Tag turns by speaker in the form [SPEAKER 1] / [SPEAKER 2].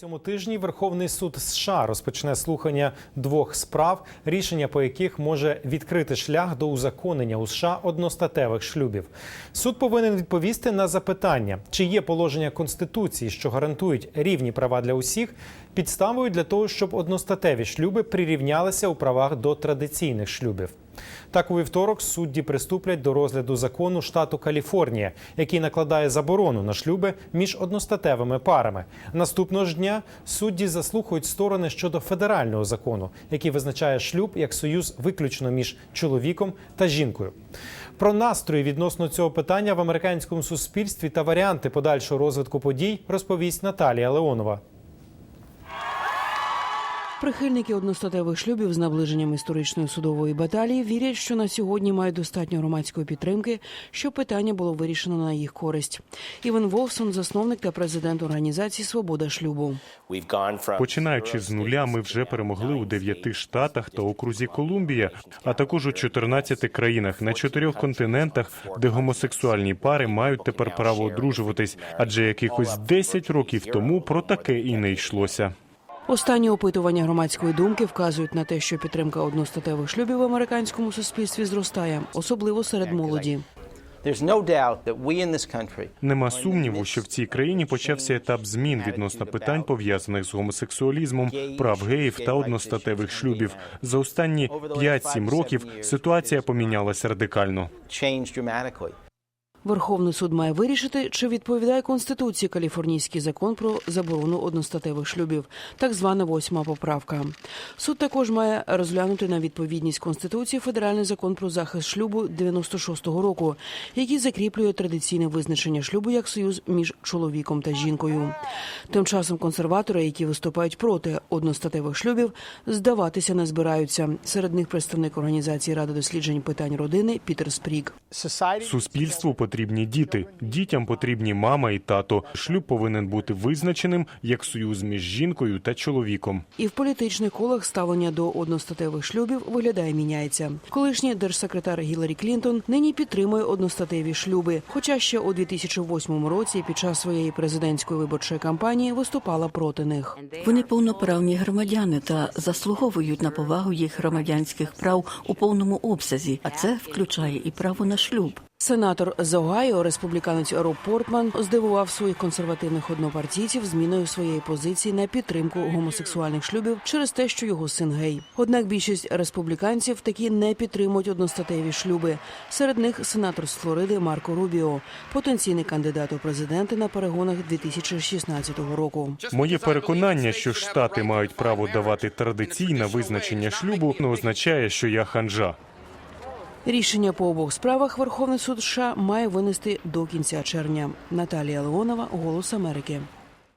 [SPEAKER 1] Цьому тижні Верховний суд США розпочне слухання двох справ, рішення по яких може відкрити шлях до узаконення у США одностатевих шлюбів. Суд повинен відповісти на запитання, чи є положення конституції, що гарантують рівні права для усіх, підставою для того, щоб одностатеві шлюби прирівнялися у правах до традиційних шлюбів. Так, у вівторок судді приступлять до розгляду закону штату Каліфорнія, який накладає заборону на шлюби між одностатевими парами. Наступного ж дня судді заслухають сторони щодо федерального закону, який визначає шлюб як союз виключно між чоловіком та жінкою. Про настрої відносно цього питання в американському суспільстві та варіанти подальшого розвитку подій розповість Наталія Леонова.
[SPEAKER 2] Прихильники одностатевих шлюбів з наближенням історичної судової баталії вірять, що на сьогодні мають достатньо громадської підтримки, щоб питання було вирішено на їх користь. Іван Вовсон, засновник та президент організації Свобода шлюбу.
[SPEAKER 3] Починаючи з нуля, ми вже перемогли у дев'яти штатах та окрузі Колумбія, а також у 14 країнах на чотирьох континентах, де гомосексуальні пари мають тепер право одружуватись, адже якихось 10 років тому про таке і не йшлося.
[SPEAKER 2] Останні опитування громадської думки вказують на те, що підтримка одностатевих шлюбів в американському суспільстві зростає, особливо серед молоді.
[SPEAKER 3] Нема сумніву, що в цій країні почався етап змін відносно питань пов'язаних з гомосексуалізмом, прав геїв та одностатевих шлюбів. За останні 5-7 років ситуація помінялася радикально.
[SPEAKER 2] Верховний суд має вирішити, чи відповідає конституції каліфорнійський закон про заборону одностатевих шлюбів, так звана восьма поправка. Суд також має розглянути на відповідність конституції федеральний закон про захист шлюбу 96-го року, який закріплює традиційне визначення шлюбу як союз між чоловіком та жінкою. Тим часом консерватори, які виступають проти одностатевих шлюбів, здаватися не збираються. Серед них представник організації ради досліджень питань родини Пітер Спрік.
[SPEAKER 3] Суспільству потрібні діти, дітям потрібні мама і тато. Шлюб повинен бути визначеним як союз між жінкою та чоловіком.
[SPEAKER 2] І в політичних колах ставлення до одностатевих шлюбів виглядає міняється. Колишній держсекретар Гіларі Клінтон нині підтримує одностатеві шлюби. Хоча ще у 2008 році під час своєї президентської виборчої кампанії виступала проти них.
[SPEAKER 4] Вони повноправні громадяни та заслуговують на повагу їх громадянських прав у повному обсязі, а це включає і право на шлюб.
[SPEAKER 2] Сенатор з Огайо, республіканець Роб Портман, здивував своїх консервативних однопартійців зміною своєї позиції на підтримку гомосексуальних шлюбів через те, що його син гей. Однак більшість республіканців такі не підтримують одностатеві шлюби. Серед них сенатор з Флориди Марко Рубіо, потенційний кандидат у президенти на перегонах 2016 року.
[SPEAKER 3] Моє переконання, що штати мають право давати традиційне визначення шлюбу, не означає, що я ханжа.
[SPEAKER 2] Рішення по обох справах Верховний суд США має винести до кінця червня. Наталія Леонова, Голос Америки.